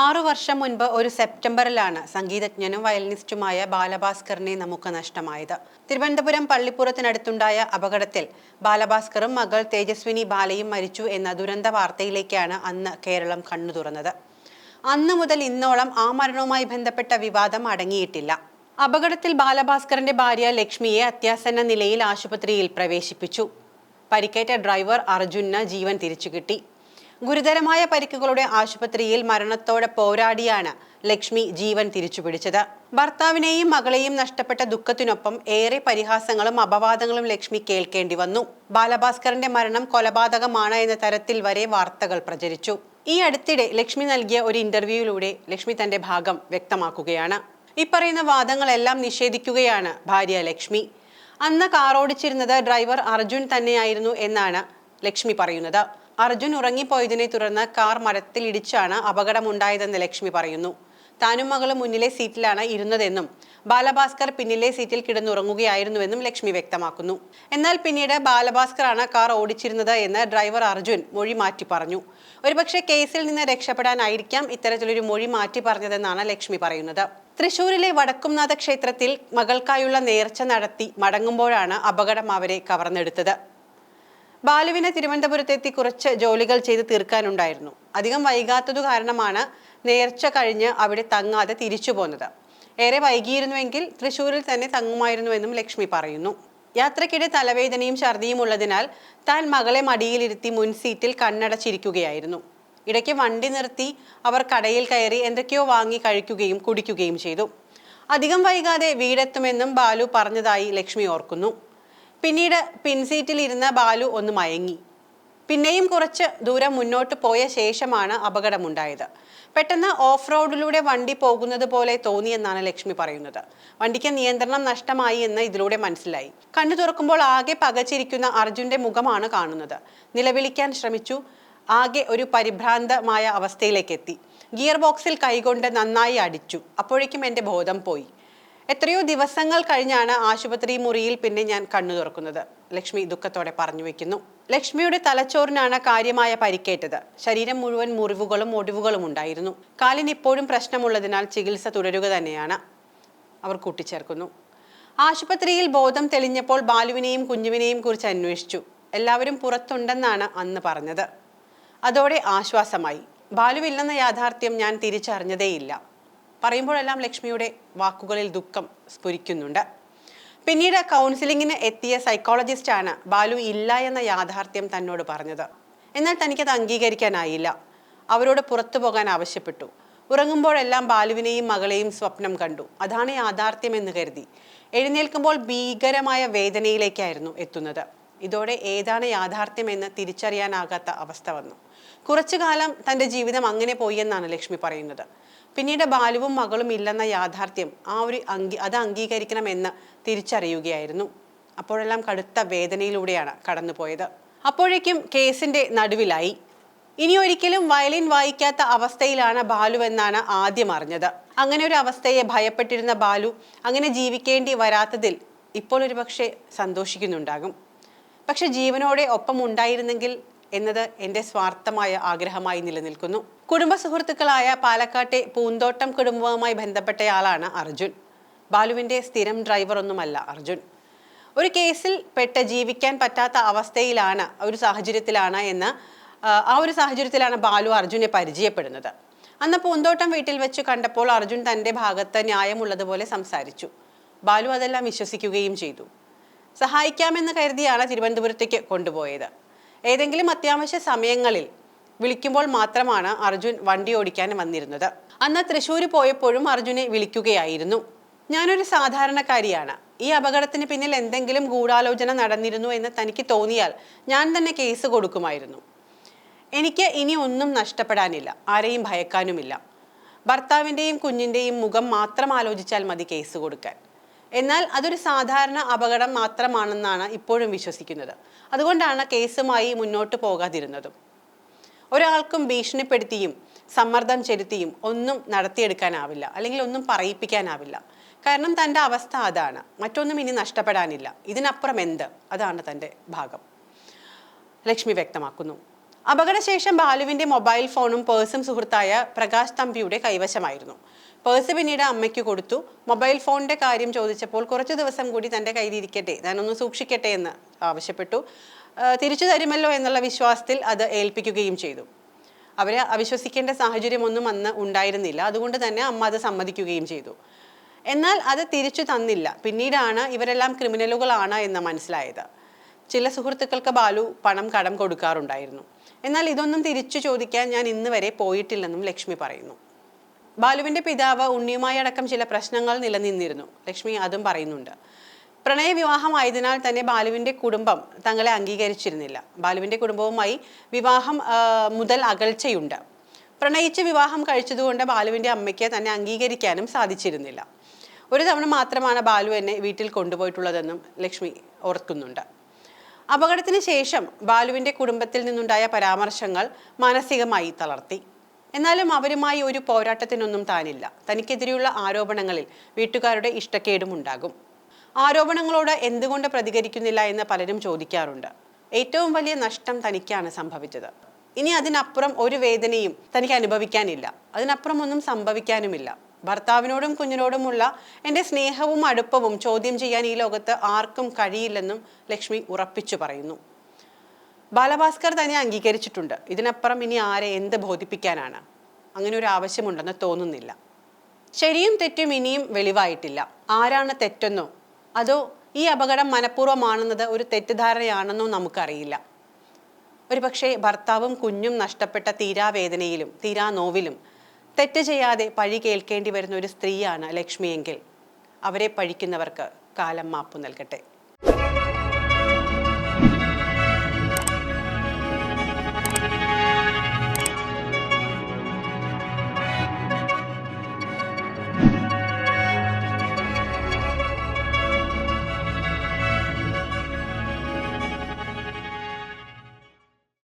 ആറു വർഷം മുൻപ് ഒരു സെപ്റ്റംബറിലാണ് സംഗീതജ്ഞനും വയലിനിസ്റ്റുമായ ബാലഭാസ്കറിനെ നമുക്ക് നഷ്ടമായത്. തിരുവനന്തപുരം പള്ളിപ്പുറത്തിനടുത്തുണ്ടായ അപകടത്തിൽ ബാലഭാസ്കറും മകൾ തേജസ്വിനി ബാലയും മരിച്ചു എന്ന ദുരന്ത വാർത്തയിലേക്കാണ് അന്ന് കേരളം കണ്ണു തുറന്നത്. അന്ന് മുതൽ ഇന്നോളം ആ മരണവുമായി ബന്ധപ്പെട്ട വിവാദം അടങ്ങിയിട്ടില്ല. അപകടത്തിൽ ബാലഭാസ്കറിന്റെ ഭാര്യ ലക്ഷ്മിയെ അത്യാസന്ന നിലയിൽ ആശുപത്രിയിൽ പ്രവേശിപ്പിച്ചു. പരിക്കേറ്റ ഡ്രൈവർ അർജുന് ജീവൻ തിരിച്ചു കിട്ടി ഗുരുതരമായ പരിക്കുകളുടെ ആശുപത്രിയിൽ മരണത്തോടെ പോരാടിയാണ് ലക്ഷ്മി ജീവൻ തിരിച്ചുപിടിച്ചത്. ഭർത്താവിനെയും മകളെയും നഷ്ടപ്പെട്ട ദുഃഖത്തിനൊപ്പം ഏറെ പരിഹാസങ്ങളും അപവാദങ്ങളും ലക്ഷ്മി കേൾക്കേണ്ടി വന്നു. ബാലഭാസ്കറിന്റെ മരണം കൊലപാതകമാണ് എന്ന തരത്തിൽ വരെ വാർത്തകൾ പ്രചരിച്ചു. ഈ അടുത്തിടെ ലക്ഷ്മി നൽകിയ ഒരു ഇന്റർവ്യൂവിലൂടെ ലക്ഷ്മി തന്റെ ഭാഗം വ്യക്തമാക്കുകയാണ്. ഈ പറയുന്ന വാദങ്ങളെല്ലാം നിഷേധിക്കുകയാണ് ഭാര്യ ലക്ഷ്മി. അന്ന് കാറോടിച്ചിരുന്നത് ഡ്രൈവർ അർജുൻ തന്നെയായിരുന്നു എന്നാണ് ലക്ഷ്മി പറയുന്നത്. അർജുൻ ഉറങ്ങിപ്പോയതിനെ തുടർന്ന് കാർ മരത്തിൽ ഇടിച്ചാണ് അപകടമുണ്ടായതെന്ന് ലക്ഷ്മി പറയുന്നു. താനും മകളും മുന്നിലെ സീറ്റിലാണ് ഇരുന്നതെന്നും ബാലഭാസ്കർ പിന്നിലെ സീറ്റിൽ കിടന്നുറങ്ങുകയായിരുന്നുവെന്നും ലക്ഷ്മി വ്യക്തമാക്കുന്നു. എന്നാൽ പിന്നീട് ബാലഭാസ്കറാണ് കാർ ഓടിച്ചിരുന്നത് എന്ന് ഡ്രൈവർ അർജുൻ മൊഴി മാറ്റി പറഞ്ഞു. ഒരുപക്ഷെ കേസിൽ നിന്ന് രക്ഷപ്പെടാനായിരിക്കാം ഇത്തരത്തിലൊരു മൊഴി മാറ്റി പറഞ്ഞതെന്നാണ് ലക്ഷ്മി പറയുന്നത്. തൃശൂരിലെ വടക്കുംനാഥ ക്ഷേത്രത്തിൽ മകൾക്കായുള്ള നേർച്ച നടത്തി മടങ്ങുമ്പോഴാണ് അപകടം അവരെ കവർന്നെടുത്തത്. ബാലുവിനെ തിരുവനന്തപുരത്തെത്തി കുറച്ച് ജോലികൾ ചെയ്ത് തീർക്കാനുണ്ടായിരുന്നു. അധികം വൈകാത്തതു കാരണമാണ് നേർച്ച കഴിഞ്ഞ് അവിടെ തങ്ങാതെ തിരിച്ചു പോന്നത്. ഏറെ വൈകിയിരുന്നുവെങ്കിൽ തൃശൂരിൽ തന്നെ തങ്ങുമായിരുന്നുവെന്നും ലക്ഷ്മി പറയുന്നു. യാത്രക്കിടെ തലവേദനയും ഛർദിയും ഉള്ളതിനാൽ താൻ മകളെ മടിയിലിരുത്തി മുൻസീറ്റിൽ കണ്ണടച്ചിരിക്കുകയായിരുന്നു. ഇടയ്ക്ക് വണ്ടി നിർത്തി അവർ കടയിൽ കയറി എന്തൊക്കെയോ വാങ്ങി കഴിക്കുകയും കുടിക്കുകയും ചെയ്തു. അധികം വൈകാതെ വീടെത്തുമെന്നും ബാലു പറഞ്ഞതായി ലക്ഷ്മി ഓർക്കുന്നു. പിന്നീട് പിൻസീറ്റിൽ ഇരുന്ന ബാലു ഒന്ന് മയങ്ങി. പിന്നെയും കുറച്ച് ദൂരം മുന്നോട്ട് പോയ ശേഷമാണ് അപകടമുണ്ടായത്. പെട്ടെന്ന് ഓഫ് റോഡിലൂടെ വണ്ടി പോകുന്നത് പോലെ തോന്നിയെന്നാണ് ലക്ഷ്മി പറയുന്നത്. വണ്ടിക്ക് നിയന്ത്രണം നഷ്ടമായി എന്ന് ഇതിലൂടെ മനസ്സിലായി. കണ്ണു തുറക്കുമ്പോൾ ആകെ പകച്ചിരിക്കുന്ന അർജുന്റെ മുഖമാണ് കാണുന്നത്. നിലവിളിക്കാൻ ശ്രമിച്ചു. ആകെ ഒരു പരിഭ്രാന്തമായ അവസ്ഥയിലേക്ക് എത്തി ഗിയർ ബോക്സിൽ കൈകൊണ്ട് നന്നായി അടിച്ചു. അപ്പോഴേക്കും എന്റെ ബോധം പോയി. എത്രയോ ദിവസങ്ങൾ കഴിഞ്ഞാണ് ആശുപത്രി മുറിയിൽ പിന്നെ ഞാൻ കണ്ണു തുറക്കുന്നത്. ലക്ഷ്മി ദുഃഖത്തോടെ പറഞ്ഞു വെക്കുന്നു. ലക്ഷ്മിയുടെ തലച്ചോറിനാണ് കാര്യമായ പരിക്കേറ്റത്. ശരീരം മുഴുവൻ മുറിവുകളും ഒടിവുകളും ഉണ്ടായിരുന്നു. കാലിന് ഇപ്പോഴും പ്രശ്നമുള്ളതിനാൽ ചികിത്സ തുടരുക തന്നെയാണ്. അവർ കൂട്ടിച്ചേർക്കുന്നു. ആശുപത്രിയിൽ ബോധം തെളിഞ്ഞപ്പോൾ ബാലുവിനെയും കുഞ്ഞുവിനെയും കുറിച്ച് അന്വേഷിച്ചു. എല്ലാവരും പുറത്തുണ്ടെന്നാണ് അന്ന് പറഞ്ഞത്. അതോടെ ആശ്വാസമായി. ബാലുവില്ലെന്ന യാഥാർത്ഥ്യം ഞാൻ തിരിച്ചറിഞ്ഞതേയില്ല. പറയുമ്പോഴെല്ലാം ലക്ഷ്മിയുടെ വാക്കുകളിൽ ദുഃഖം സ്ഫുരിക്കുന്നുണ്ട്. പിന്നീട് കൗൺസിലിങ്ങിന് എത്തിയ സൈക്കോളജിസ്റ്റാണ് ബാലു ഇല്ല എന്ന യാഥാർത്ഥ്യം തന്നോട് പറഞ്ഞത്. എന്നാൽ തനിക്കത് അംഗീകരിക്കാനായില്ല. അവരോട് പുറത്തു പോകാൻ ആവശ്യപ്പെട്ടു. ഉറങ്ങുമ്പോഴെല്ലാം ബാലുവിനെയും മകളെയും സ്വപ്നം കണ്ടു. അതാണ് യാഥാർത്ഥ്യം എന്ന് കരുതി. എഴുന്നേൽക്കുമ്പോൾ ഭീകരമായ വേദനയിലേക്കായിരുന്നു എത്തുന്നത്. ഇതോടെ ഏതാണ് യാഥാർത്ഥ്യമെന്ന് തിരിച്ചറിയാനാകാത്ത അവസ്ഥ വന്നു. കുറച്ചു കാലം തന്റെ ജീവിതം അങ്ങനെ പോയി എന്നാണ് ലക്ഷ്മി പറയുന്നത്. പിന്നീട് ബാലുവും മകളും ഇല്ലെന്ന യാഥാർത്ഥ്യം ആ ഒരു അംഗീ അത് അംഗീകരിക്കണമെന്ന് തിരിച്ചറിയുകയായിരുന്നു. അപ്പോഴെല്ലാം കടുത്ത വേദനയിലൂടെയാണ് കടന്നുപോയത്. അപ്പോഴേക്കും കേസിന്റെ നടുവിലായി. ഇനി ഒരിക്കലും വയലിൻ വായിക്കാത്ത അവസ്ഥയിലാണ് ബാലു എന്നാണ് ആദ്യം അറിഞ്ഞത്. അങ്ങനെ ഒരു അവസ്ഥയെ ഭയപ്പെട്ടിരുന്ന ബാലു അങ്ങനെ ജീവിക്കേണ്ടി വരാത്തതിൽ ഇപ്പോൾ ഒരു പക്ഷേ സന്തോഷിക്കുന്നുണ്ടാകും. പക്ഷെ ജീവനോടെ ഒപ്പം ഉണ്ടായിരുന്നെങ്കിൽ എന്നത് എന്റെ സ്വാർത്ഥമായ ആഗ്രഹമായി നിലനിൽക്കുന്നു. കുടുംബ സുഹൃത്തുക്കളായ പാലക്കാട്ടെ പൂന്തോട്ടം കുടുംബവുമായി ബന്ധപ്പെട്ടയാളാണ് അർജുൻ. ബാലുവിന്റെ സ്ഥിരം ഡ്രൈവറൊന്നുമല്ല അർജുൻ. ഒരു കേസിൽ പെട്ട് ജീവിക്കാൻ പറ്റാത്ത അവസ്ഥയിലാണ് ഒരു സാഹചര്യത്തിലാണ് എന്ന് ആ, ഒരു സാഹചര്യത്തിലാണ് ബാലു അർജുനെ പരിചയപ്പെടുന്നത്. അന്ന് പൂന്തോട്ടം വീട്ടിൽ വെച്ച് കണ്ടപ്പോൾ അർജുൻ തന്റെ ഭാഗത്ത് ന്യായമുള്ളതുപോലെ സംസാരിച്ചു. ബാലു അതെല്ലാം വിശ്വസിക്കുകയും ചെയ്തു. സഹായിക്കാമെന്ന് കരുതിയാണ് തിരുവനന്തപുരത്തേക്ക് കൊണ്ടുപോയത്. ഏതെങ്കിലും അത്യാവശ്യ സമയങ്ങളിൽ വിളിക്കുമ്പോൾ മാത്രമാണ് അർജുൻ വണ്ടി ഓടിക്കാൻ വന്നിരുന്നത്. അന്ന് തൃശ്ശൂർ പോയപ്പോഴും അർജുനെ വിളിക്കുകയായിരുന്നു. ഞാനൊരു സാധാരണക്കാരിയാണ്. ഈ അപകടത്തിന് പിന്നിൽ എന്തെങ്കിലും ഗൂഢാലോചന നടന്നിരുന്നു എന്ന് തനിക്ക് തോന്നിയാൽ ഞാൻ തന്നെ കേസ് കൊടുക്കുമായിരുന്നു. എനിക്ക് ഇനി ഒന്നും നഷ്ടപ്പെടാനില്ല. ആരെയും ഭയക്കാനുമില്ല. ഭർത്താവിന്റെയും കുഞ്ഞിന്റെയും മുഖം മാത്രം ആലോചിച്ചാൽ മതി കേസ് കൊടുക്കാൻ. എന്നാൽ അതൊരു സാധാരണ അപകടം മാത്രമാണെന്നാണ് ഇപ്പോഴും വിശ്വസിക്കുന്നത്. അതുകൊണ്ടാണ് കേസുമായി മുന്നോട്ട് പോകാതിരുന്നതും. ഒരാൾക്കും ഭീഷണിപ്പെടുത്തിയും സമ്മർദ്ദം ചെലുത്തിയും ഒന്നും നടത്തിയെടുക്കാനാവില്ല അല്ലെങ്കിൽ ഒന്നും പറയിപ്പിക്കാനാവില്ല. കാരണം തന്റെ അവസ്ഥ അതാണ്. മറ്റൊന്നും ഇനി നഷ്ടപ്പെടാനില്ല. ഇതിനപ്പുറം എന്ത്? അതാണ് തന്റെ ഭാഗം. ലക്ഷ്മി വ്യക്തമാക്കുന്നു. അപകടശേഷം ബാലുവിന്റെ മൊബൈൽ ഫോണും പേഴ്സും സുഹൃത്തായ പ്രകാശ് തമ്പിയുടെ കൈവശമായിരുന്നു. പേഴ്സ് പിന്നീട് അമ്മയ്ക്ക് കൊടുത്തു. മൊബൈൽ ഫോണിന്റെ കാര്യം ചോദിച്ചപ്പോൾ കുറച്ചു ദിവസം കൂടി തന്റെ കയ്യിലിരിക്കട്ടെ ഞാനൊന്ന് സൂക്ഷിക്കട്ടെ എന്ന് ആവശ്യപ്പെട്ടു. തിരിച്ചു തരുമല്ലോ എന്നുള്ള വിശ്വാസത്തിൽ അത് ഏൽപ്പിക്കുകയും ചെയ്തു. അവരെ അവിശ്വസിക്കേണ്ട സാഹചര്യമൊന്നും അന്ന് ഉണ്ടായിരുന്നില്ല. അതുകൊണ്ട് തന്നെ അമ്മ അത് സമ്മതിക്കുകയും ചെയ്തു. എന്നാൽ അത് തിരിച്ചു തന്നില്ല. പിന്നീടാണ് ഇവരെല്ലാം ക്രിമിനലുകളാണ് എന്ന് മനസ്സിലായത്. ചില സുഹൃത്തുക്കൾക്ക് ബാലു പണം കടം കൊടുക്കാറുണ്ടായിരുന്നു. എന്നാൽ ഇതൊന്നും തിരിച്ചു ചോദിക്കാൻ ഞാൻ ഇന്ന് വരെ പോയിട്ടില്ലെന്നും ലക്ഷ്മി പറയുന്നു. ബാലുവിന്റെ പിതാവ് ഉണ്ണിയുമായി അടക്കം ചില പ്രശ്നങ്ങൾ നിലനിന്നിരുന്നു ലക്ഷ്മി അതും പറയുന്നുണ്ട്. പ്രണയവിവാഹമായതിനാൽ തന്നെ ബാലുവിന്റെ കുടുംബം തങ്ങളെ അംഗീകരിച്ചിരുന്നില്ല. ബാലുവിന്റെ കുടുംബവുമായി വിവാഹം മുതൽ അകൽച്ചയുണ്ട്. പ്രണയിച്ച് വിവാഹം കഴിച്ചതുകൊണ്ട് ബാലുവിന്റെ അമ്മയ്ക്ക് തന്നെ അംഗീകരിക്കാനും സാധിച്ചിരുന്നില്ല. ഒരു തവണ മാത്രമാണ് ബാലു എന്നെ വീട്ടിൽ കൊണ്ടുപോയിട്ടുള്ളതെന്നും ലക്ഷ്മി ഓർക്കുന്നുണ്ട്. അപകടത്തിന് ശേഷം ബാലുവിന്റെ കുടുംബത്തിൽ നിന്നുണ്ടായ പരാമർശങ്ങൾ മാനസികമായി തളർത്തി. എന്നാലും അവരുമായി ഒരു പോരാട്ടത്തിനൊന്നും താനില്ല. തനിക്കെതിരെയുള്ള ആരോപണങ്ങളിൽ വീട്ടുകാരുടെ ഇഷ്ടക്കേടും ഉണ്ടാകും ആരോപണങ്ങളോട് എന്തുകൊണ്ട് പ്രതികരിക്കുന്നില്ല എന്ന് പലരും ചോദിക്കാറുണ്ട്. ഏറ്റവും വലിയ നഷ്ടം തനിക്കാണ് സംഭവിച്ചത്. ഇനി അതിനപ്പുറം ഒരു വേദനയും തനിക്ക് അനുഭവിക്കാനില്ല. അതിനപ്പുറം ഒന്നും സംഭവിക്കാനുമില്ല. ഭർത്താവിനോടും കുഞ്ഞിനോടുമുള്ള എന്റെ സ്നേഹവും അടുപ്പവും ചോദ്യം ചെയ്യാൻ ഈ ലോകത്ത് ആർക്കും കഴിയില്ലെന്നും ലക്ഷ്മി ഉറപ്പിച്ചു പറയുന്നു. ബാലഭാസ്കർ തന്നെ അംഗീകരിച്ചിട്ടുണ്ട്. ഇതിനപ്പുറം ഇനി ആരെ എന്ത് ബോധിപ്പിക്കാനാണ്? അങ്ങനെ ഒരു ആവശ്യമുണ്ടെന്ന് തോന്നുന്നില്ല. ശരിയും തെറ്റും ഇനിയും വെളിവായിട്ടില്ല. ആരാണ് തെറ്റെന്നോ? അതോ ഈ അപകടം മനഃപൂർവമാണെന്നത് ഒരു തെറ്റിദ്ധാരണയാണെന്നോ നമുക്കറിയില്ല. ഒരുപക്ഷെ ഭർത്താവും കുഞ്ഞും നഷ്ടപ്പെട്ട തീരാവേദനയിലും തീരാ നോവിലും തെറ്റ് ചെയ്യാതെ പഴി കേൾക്കേണ്ടി വരുന്ന ഒരു സ്ത്രീയാണ് ലക്ഷ്മിയെങ്കിൽ അവരെ പഴിക്കുന്നവർക്ക് കാലം മാപ്പു നൽകട്ടെ.